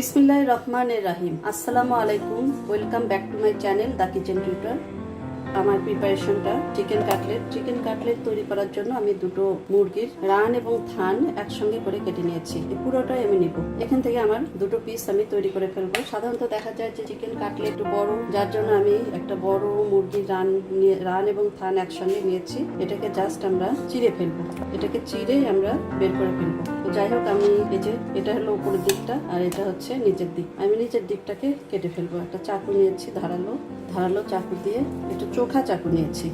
বিসমিল্লাহ রহমানের রাহিম। আসসালামু আলাইকুম। Welcome back to my channel the kitchen tutor আমার প্রিপারেশনটা চিকেন কাটলেট চিকেন কাটলেট তৈরি করার জন্য আমি দুটো মুরগির রান এবং থান একসঙ্গে করে কেটে নিয়েছি। পুরোটাই আমি নিব। এখান থেকে আমার দুটো পিস আমি তৈরি করে ফেলব। সাধারণত দেখা যায় যে চিকেন কাটলেট একটু বড়, যার জন্য আমি একটা বড় মুরগির রান নিয়ে, রান এবং থান একসঙ্গে নিয়েছি। এটাকে জাস্ট আমরা চিড়ে ফেলব। এটাকে চিড়েই আমরা বের করে ফেলব। যাই হোক, আমি এই যে এটা হলো উপরের দিকটা আর এটা হচ্ছে নিচের দিক। আমি নিচের দিকটাকে কেটে ফেলব। একটা চাকু নিয়েছি ধারালো ধারালো চাকু দিয়ে একটু চোখা চাকু নিয়েছি।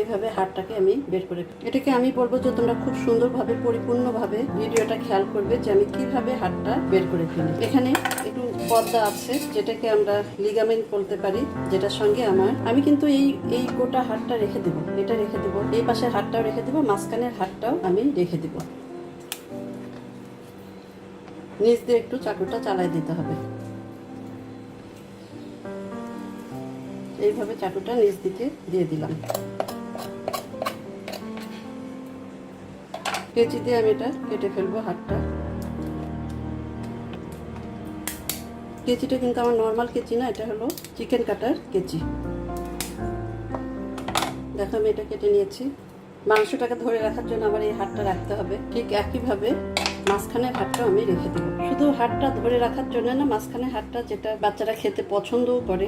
এইভাবে হাড়টাকে আমি বের করে এটাকে আমি বলব যে তোমরা খুব সুন্দরভাবে, পরিপূর্ণভাবে ভিডিওটা খেয়াল করবে যে আমি কীভাবে হাড়টা বের করে ফেলি। এখানে পর্দা আছে, যেটাকে আমরা লিগামেন্ট বলতে পারি, যেটার সঙ্গে আমার। আমি কিন্তু এই এই গোটা হাড়টা রেখে দেবো, এটা রেখে দেবো, এই পাশের হাড়টাও রেখে দেবো, মাঝখানের হাড়টাও আমি রেখে দেবো। নিচ দিয়ে একটু চাকুটা চালাই দিতে হবে। এইভাবে চাকুটা নিচ দিকে দিয়ে দিলাম। কেচি দিয়ে আমি এটা কেটে ফেলব হাতটা। কেচিটা কিন্তু আমার নর্মাল কেচি না, এটা হলো চিকেন কাটার কেচি। দেখো আমি এটা কেটে নিয়েছি। মাংসটাকে ধরে রাখার জন্য আমার এই হাতটা রাখতে হবে। ঠিক একইভাবে মাঝখানের হাটটা আমি রেখে দেবো। শুধু হাতটা ধরে রাখার জন্য না, মাঝখানের হাতটা যেটা বাচ্চারা খেতে পছন্দও করে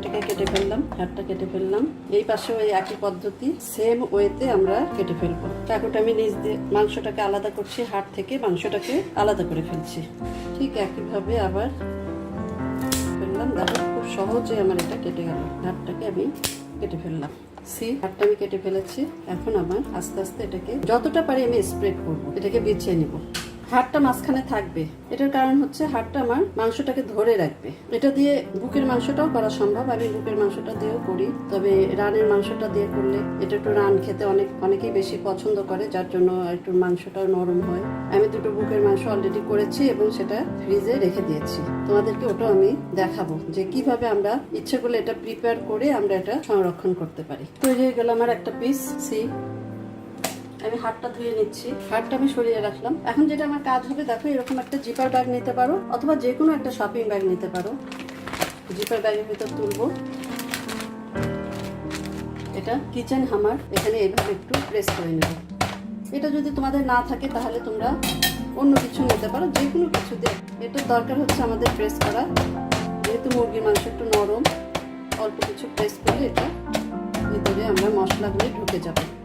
এটাকে কেটে ফেললাম, হাতটা কেটে ফেললাম। এই পাশে ওই একই পদ্ধতি সেম ওয়েতে আমরা কেটে ফেলব। চাকুটা আমি নিজ দিয়ে মাংসটাকে আলাদা করছি হাট থেকে মাংসটাকে আলাদা করে ফেলছি। ঠিক একইভাবে আবার ফেললাম, দেখো খুব সহজে আমার এটা কেটে গেল। হাতটাকে আমি কেটে ফেললাম। সি হাতটা আমি কেটে ফেলেছি। এখন আমার আস্তে আস্তে এটাকে যতটা পারি আমি স্প্রেড করব, এটাকে বিছিয়ে নিব। হাড়টা মাঝখানে থাকবে। এটার কারণ হচ্ছে হাড়টা আমার মাংসটাকে ধরে রাখবে। এটা দিয়ে বুকের মাংসটাও করা সম্ভব, আমি বুকের মাংসটা দিয়েও করি। তবে রানের মাংসটা দিয়ে করলে এটা একটু রান খেতে অনেক, অনেকেই বেশি পছন্দ করে, যার জন্য একটু মাংসটাও নরম হয়। আমি দুটো বুকের মাংস অলরেডি করেছি এবং সেটা ফ্রিজে রেখে দিয়েছি। তোমাদেরকে ওটাও আমি দেখাবো যে কীভাবে আমরা ইচ্ছে করলে এটা প্রিপেয়ার করে আমরা এটা সংরক্ষণ করতে পারি। তৈরি হয়ে গেল আমার একটা পিস সি আমি হাতটা ধুয়ে নিচ্ছি। হাতটা আমি সরিয়ে রাখলাম। এখন যেটা আমার কাজ হবে, দেখো, এরকম একটা জিপার ব্যাগ নিতে পারো, অথবা যে কোনো একটা শপিং ব্যাগ নিতে পারো। জিপার ব্যাগের ভিতর তুলবো। এটা কিচেন হামার, এখানে এইভাবে একটু প্রেস করে নেব। এটা যদি তোমাদের না থাকে, তাহলে তোমরা অন্য কিছু নিতে পারো যে কোনো কিছু দিয়ে। এটার দরকার হচ্ছে আমাদের প্রেস করা। যেহেতু মুরগির মাংস একটু নরম, অল্প কিছু প্রেস করে এটা ভিতরে আমরা মশলাগুলি ঢুকে যাবে।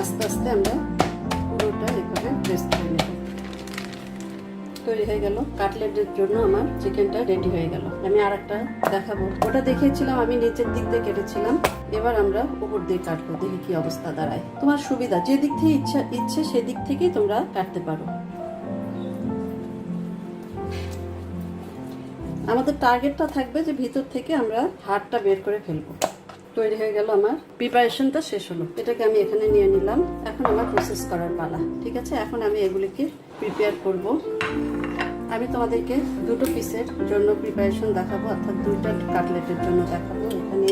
আস্তে আস্তে আমরা পুরোটা এভাবে প্রেস করে নেব তৈরি হয়ে গেল কাটলেটের জন্য আমার চিকেনটা রেডি হয়ে গেল আমি আর একটা দেখাবো ওটা দেখিয়েছিলাম আমি নিচের দিক দিয়ে কেটেছিলাম এবার আমরা উপর দিয়ে কাটবো দেখি কি অবস্থা দাঁড়ায় তোমার সুবিধা যে দিক থেকে ইচ্ছা ইচ্ছে সেদিক থেকেই তোমরা কাটতে পারো আমাদের টার্গেটটা থাকবে যে ভিতর থেকে আমরা হাড়টা বের করে ফেলব তৈরি হয়ে গেল আমার প্রিপারেশনটা শেষ হলো। এটাকে আমি এখানে নিয়ে নিলাম। এখন আমার প্রসেস করার পালা, ঠিক আছে? এখন আমি এগুলিকে প্রিপেয়ার করব। আমি তোমাদেরকে দুটো পিসের জন্য প্রিপারেশন দেখাবো, অর্থাৎ দুইটা কাটলেটের জন্য দেখাবো। এখানে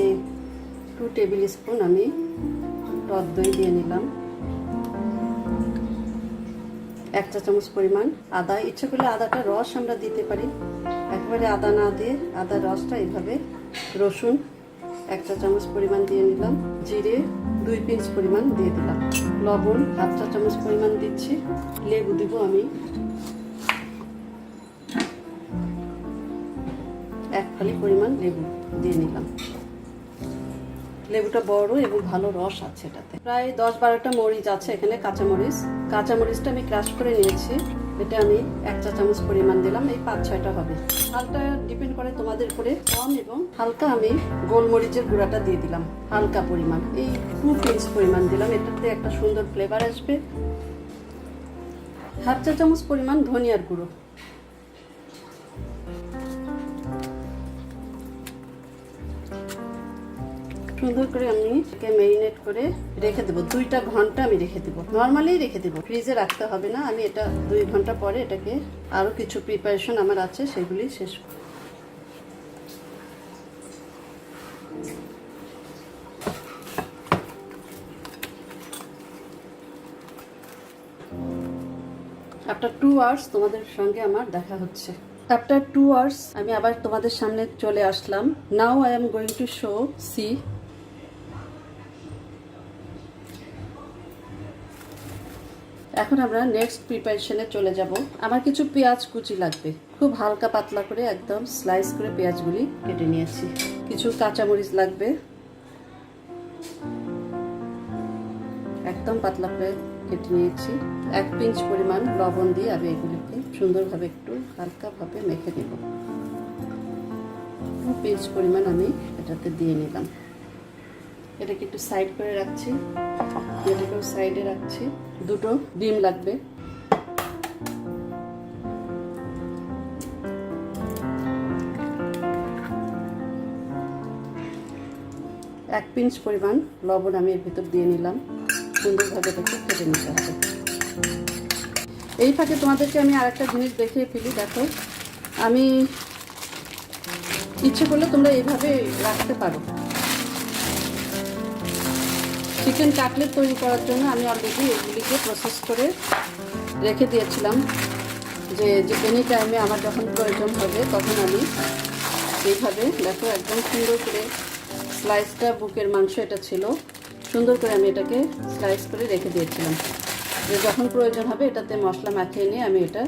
টু টেবিল স্পুন আমি টক দই দিয়ে নিলাম। এক চা চামচ পরিমাণ আদা। ইচ্ছে করলে আদাটা রস আমরা দিতে পারি। একেবারে আদা না দিয়ে আদার রসটা এইভাবে রসুন এক চা চামচ পরিমাণ দিয়ে নিলাম, জিরে দুই পিঞ্চ পরিমাণ দিয়ে দিলাম। লবণ হাফ চা চামচ পরিমাণ দিচ্ছি, লেবু দিব আমি। এক ফালি পরিমাণ লেবু দিয়ে নিলাম। লেবুটা বড় এবং ভালো রস আছে এটাতে। প্রায় দশ বারোটা মরিচ আছে এখানে কাঁচামরিচ। কাঁচামরিচটা আমি ক্রাশ করে নিয়েছি। এটা আমি এক চা চামচ পরিমাণ দিলাম, এই পাঁচ ছয়টা হবে। হালকা ডিপেন্ড করে তোমাদের উপরে কম এবং হালকা আমি গোলমরিচের গুঁড়াটা দিয়ে দিলাম, হালকা পরিমাণ। এই টু পিঞ্চ পরিমাণ দিলাম, এটাতে একটা সুন্দর ফ্লেভার আসবে। হাফ চা চামচ পরিমাণ ধনিয়ার গুঁড়ো। সুন্দর করে আমি এটাকে মেরিনেট করে রেখে দেবো। দুইটা ঘণ্টা আমি রেখে দেবো। নর্মালি রেখে দেবো। ফ্রিজে রাখতে হবে না। আমি এটা দুই ঘণ্টা পরে এটাকে আরও কিছু প্রিপারেশন আমার আছে, সেগুলি শেষ আফটার টু আওয়ার্স তোমাদের সঙ্গে আমার দেখা হচ্ছে। আফটার টু আওয়ার্স আমি আবার তোমাদের সামনে চলে আসলাম। Now I am going to show see এখন আমরা নেক্সট প্রিপারেশনে চলে যাব। আমার কিছু পেঁয়াজ কুচি লাগবে। খুব হালকা পাতলা করে একদম স্লাইস করে পেঁয়াজগুলি কেটে নিয়েছি। কিছু কাঁচামরিচ লাগবে। একদম পাতলা করে কেটে নিয়েছি। এক পিঞ্চ পরিমাণ লবণ দিয়ে আমি এগুলিকে সুন্দরভাবে একটু হালকাভাবে মেখে নেব। পিঞ্চ পরিমাণ আমি এটাতে দিয়ে নিলাম। এটাকে একটু সাইড করে রাখছি। এটাকেও সাইডে রাখছি। দুটো ডিম লাগবে। এক পিঞ্চ পরিমাণ লবণ আমি এর ভিতর দিয়ে নিলাম। সুন্দরভাবে এটাকে কেটে নিতে হবে। এই ফাঁকে তোমাদেরকে আমি আরেকটা জিনিস দেখিয়ে ফেলি, দেখো। আমি ইচ্ছে করলে তোমরা এইভাবে রাখতে পারো। চিকেন কাটলেট তৈরি করার জন্য আমি অলরেডি এগুলিকে প্রসেস করে রেখে দিয়েছিলাম যে যে এনি টাইমে আমার যখন প্রয়োজন হবে তখন আমি এইভাবে, দেখো একদম সুন্দর করে স্লাইসটা বুকের মাংস এটা ছিল, সুন্দর করে আমি এটাকে স্লাইস করে রেখে দিয়েছিলাম। যখন প্রয়োজন হবে এটাতে মশলা মাখিয়ে নিয়ে আমি এটা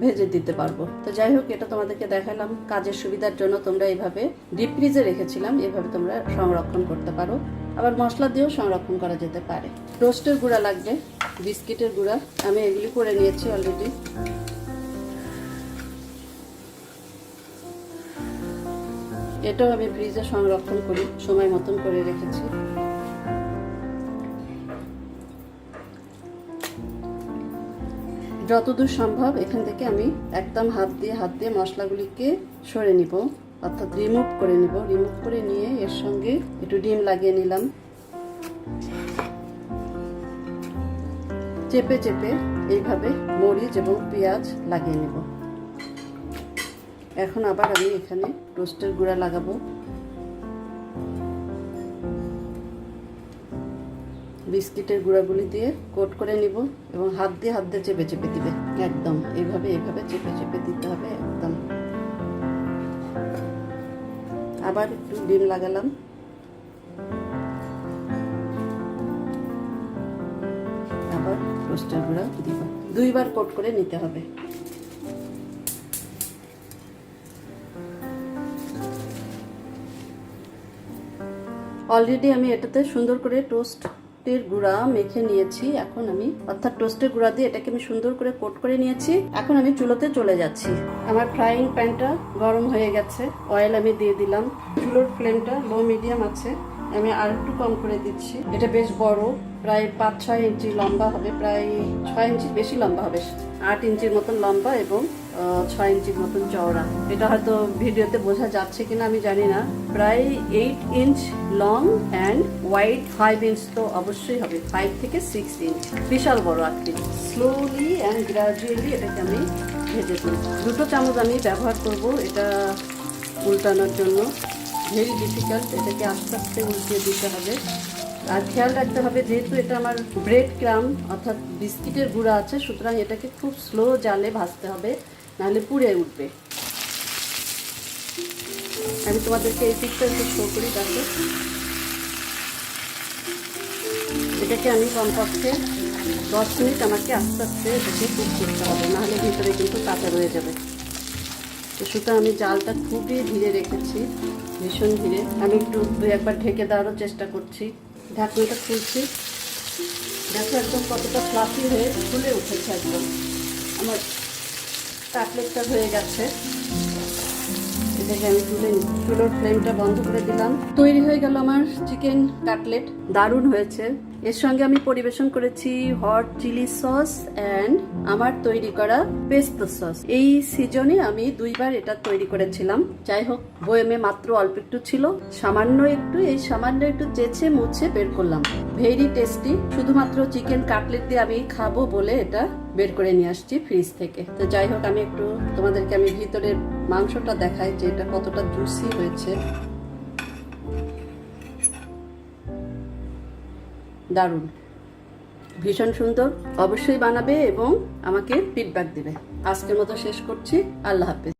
ভেজে দিতে পারব। তো যাই হোক, এটা তোমাদেরকে দেখালাম। কাজের সুবিধার জন্য তোমরা এইভাবে ডিপ ফ্রিজে রেখেছিলাম। এভাবে তোমরা সংরক্ষণ করতে পারো। আবার মশলা দিয়েও সংরক্ষণ করা যেতে পারে। টোস্টের গুঁড়া লাগবে, বিস্কিটের গুঁড়া। আমি এগুলি করে নিয়েছি অলরেডি এটাও আমি ফ্রিজে সংরক্ষণ করি, সময় মতন করে রেখেছি। যতদূর সম্ভব এখান থেকে আমি একদম হাত দিয়ে হাত দিয়ে মশলাগুলিকে সরে নিব, অর্থাৎ রিমুভ করে নিব। রিমুভ করে নিয়ে এর সঙ্গে একটু ডিম লাগিয়ে নিলাম। চেপে চেপে এইভাবে মরিচ এবং পেঁয়াজ লাগিয়ে নেব। এখন আবার আমি এখানে টোস্টের গুঁড়া লাগাবো। বিস্কিটের গুঁড়াগুলি দিয়ে কোট করে নিব এবং হাত দিয়ে হাত দিয়ে চেপে চেপে দিবে। একদম এইভাবে এইভাবে চেপে চেপে দিতে হবে, একদম। আবার একটু ডিম লাগালাম। আবার টোস্টের গুঁড়া দিব। দুইবার কোট করে নিতে হবে। অলরেডি আমি এটাতে সুন্দর করে টোস্টের গুঁড়া মেখে নিয়েছি। এখন আমি অর্থাৎ টোস্টের গুঁড়া দিয়ে এটাকে আমি সুন্দর করে কোট করে নিয়েছি। এখন আমি চুলোতে চলে যাচ্ছি। আমার ফ্রাইং প্যানটা গরম হয়ে গেছে। অয়েল আমি দিয়ে দিলাম। চুলোর ফ্লেমটা লো মিডিয়াম আছে। আমি আর একটু কম করে দিচ্ছি। এটা বেশ বড়, প্রায় পাঁচ, ছয় ইঞ্চি লম্বা হবে, প্রায় ছয় ইঞ্চি বেশি লম্বা হবে। আট ইঞ্চির মতন লম্বা এবং ছয় ইঞ্চির মতন চওড়া। এটা হয়তো ভিডিওতে বোঝা যাচ্ছে কিনা আমি জানি না। প্রায় eight inch long and wide five inch তো অবশ্যই হবে। ফাইভ থেকে সিক্স ইঞ্চ বিশাল বড় আকৃতি স্লোলি অ্যান্ড গ্রাজুয়ালি এটাকে আমি ভেজে তুলি দুটো চামচ আমি ব্যবহার করব এটা উল্টানোর জন্য। ভেরি ডিফিকাল্ট এটাকে আস্তে আস্তে উল্টিয়ে দিতে হবে। আর খেয়াল রাখতে হবে, যেহেতু এটা আমার ব্রেড ক্রাম অর্থাৎ বিস্কিটের গুঁড়া আছে, সুতরাং এটাকে খুব স্লো জালে ভাজতে হবে, নাহলে পুড়ে উঠবে। আমি তোমাদেরকে এই পিকটা একটু শো করি তাকে এটাকে আমি কমপক্ষে দশ মিনিট আমাকে আস্তে আস্তে এটাকে কুক করতে হবে, নাহলে ভিতরে কিন্তু কাঁচা রয়ে যাবে। সুতরাং আমি জালটা খুবই ধীরে রেখেছি, ভীষণ ধীরে। আমি একটু দু, একবার ঢেকে দেওয়ারও চেষ্টা করছি। ঢাকনাটা খুলছি। দেখো একদম কতটা ফ্লাফি হয়ে ফুলে উঠেছে একদম। আমার কাটলেটটা হয়ে গেছে। এটাকে আমি তুলে চুলোর ফ্লেমটা বন্ধ করে দিলাম। তৈরি হয়ে গেল আমার চিকেন কাটলেট দারুণ হয়েছে। এর সঙ্গে আমি পরিবেশন করেছি হট চিলি সস অ্যান্ড আমার তৈরি করা পেস্তো সস এই সিজনে আমি দুইবার এটা তৈরি করেছিলাম। যাই হোক, বয়েমে মাত্র অল্প একটু ছিল। সামান্য একটু, এই সামান্য একটু চেঁচে মুছে বের করলাম। ভেরি টেস্টি শুধুমাত্র চিকেন কাটলেট দিয়ে আমি খাব বলে এটা বের করে নিয়ে আসছি ফ্রিজ থেকে। তো যাই হোক, আমি একটু তোমাদেরকে আমি ভিতরের মাংসটা দেখাই যে এটা কতটা জুসি হয়েছে। দারুণ। ভীষণ সুন্দর। অবশ্যই বানাবে এবং আমাকে ফিডব্যাক দেবে। আজকের মতো শেষ করছি। আল্লাহ হাফেজ।